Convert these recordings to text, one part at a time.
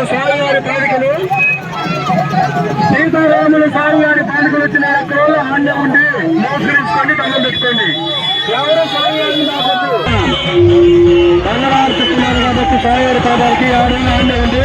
సాయి సాయివారి పాదికలు సీతారాములు సాయివారి పాదికలు వచ్చిన క్రోల హాండ ఉండి మోసరించుకోండి పెట్టుకోండి. ఎవరో సాయివారిని దాకొద్దు దండనాలు చెప్తున్నారు కాబట్టి సాయివారి పాదాలకి ఎవరైనా హాండ ఉంది.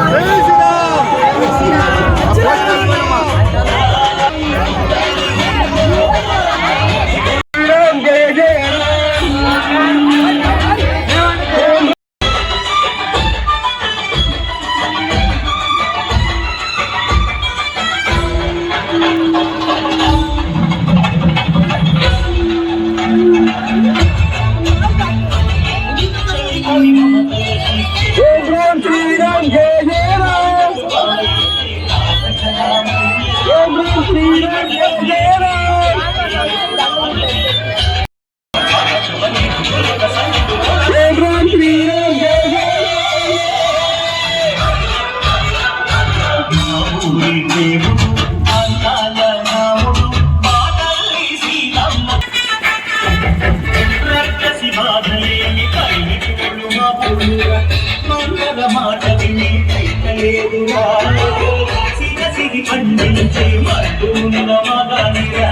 లేదురా సిగసిగి పండించే మద్దున్న మగానిరా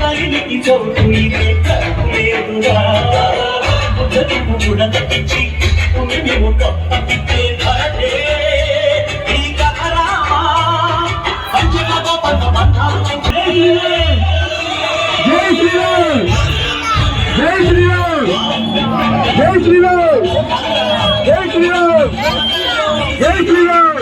కలిమికి చోటు ఇదే కరువు లేదురా ఉదయము ఉడదటించి ఉదయము కప్పటికే ధరటే జై శ్రీరామ్ జై శ్రీరామ్ జై శ్రీరామ్ జై శ్రీరామ్ జై శ్రీరామ్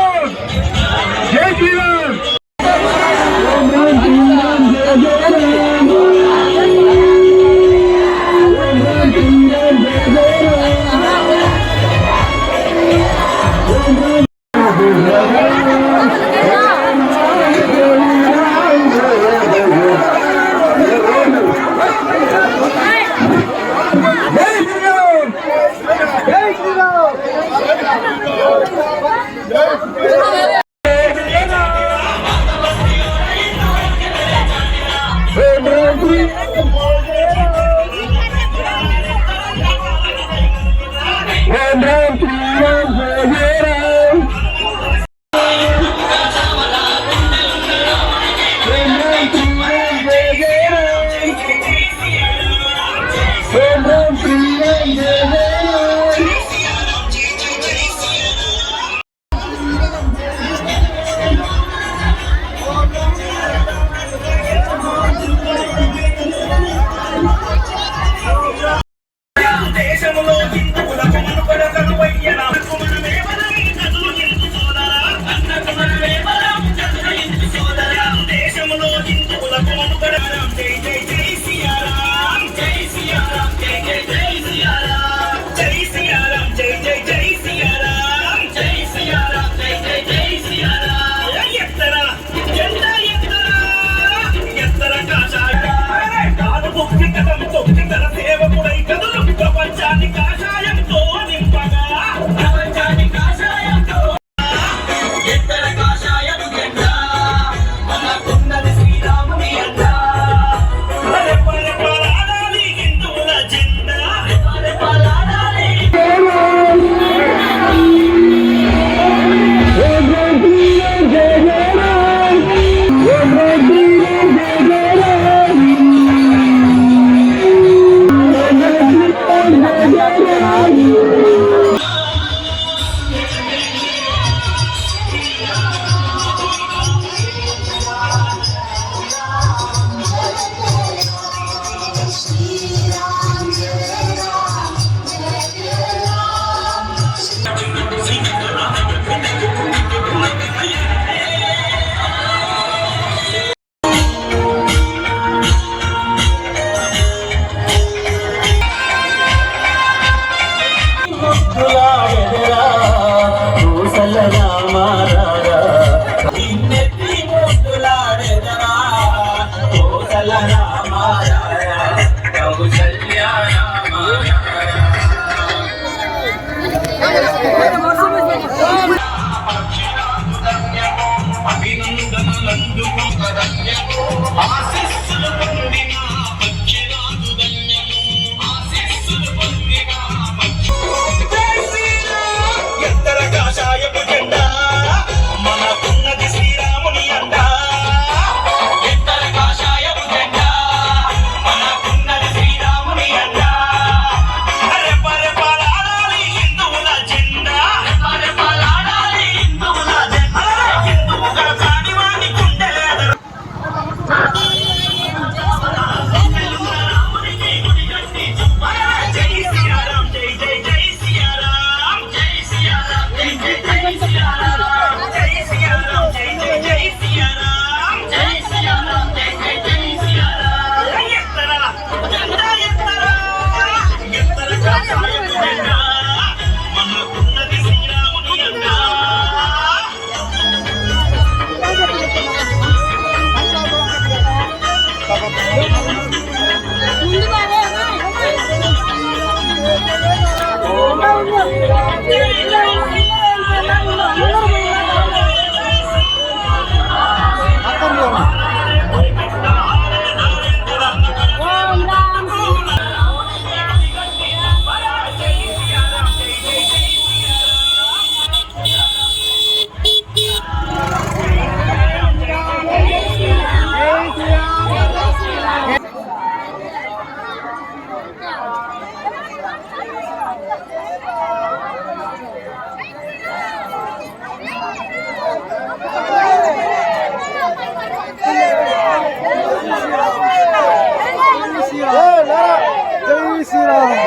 జై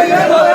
ありが。